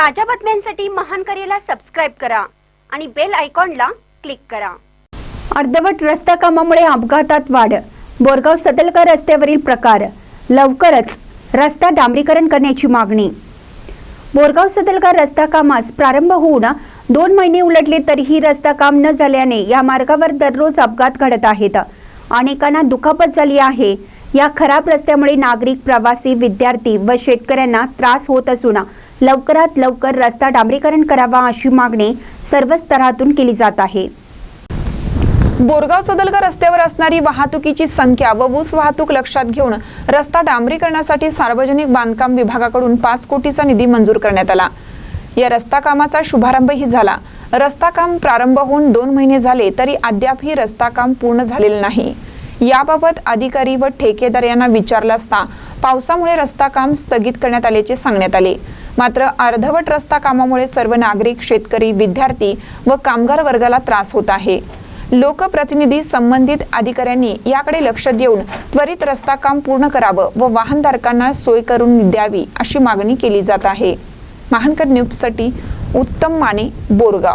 ताज्या बातम्यांसाठी महान करेला सबस्क्राईब करा आणि बेल आयकॉनला क्लिक करा. अर्धवट रस्ता कामामुळे अपघातात वाढ. बोरगाव सदलकर रस्त्यावरील प्रकार. लवकरच रस्ता डांबरीकरण करण्याची मागणी. बोरगाव सदलकर रस्ता कामास प्रारंभ होऊन दोन महिने उलटले तरीही रस्ता काम न झाल्याने या मार्गावर दररोज अपघात घडत आहेत. अनेकांना दुखापत झाली आहे. या खराब रस्त्यामुळे नागरिक प्रवासी विद्यार्थी व शेतकऱ्यांना त्रास होत असून लवकरात लवकर रस्ता डांबरीकरण करावा अशी मागणी सर्व स्तरातून केली जात आहे. बोरगाव सदलकर रस्त्यावर असणारी वाहतुकीची संख्या व ऊस वाहतूक लक्षात घेऊन रस्ता डांबरीकरणासाठी सार्वजनिक बांधकाम विभागाकडून पाच कोटीचा निधी मंजूर करण्यात आला. या रस्ता कामाचा शुभारंभही झाला. रस्ता काम प्रारंभ होऊन दोन महिने झाले तरी अद्यापही रस्ता काम पूर्ण झालेलं नाही. याबाबत अधिकारी व ठेकेदार यांना विचारला असता पावसामुळे रस्ता काम स्थगित करण्यात आल्याचे सांगण्यात आले. मात्र अर्धवट रस्ता कामामुळे सर्व नागरिक शेतकरी विद्यार्थी व कामगार वर्गाला त्रास होत आहे. लोकप्रतिनिधी संबंधित अधिकाऱ्यांनी याकडे लक्ष देऊन त्वरित रस्ता काम पूर्ण करावं व वाहनधारकांना सोय करून द्यावी अशी मागणी केली जात आहे. महानकर न्यूजसाठी उत्तम माने बोरगाव.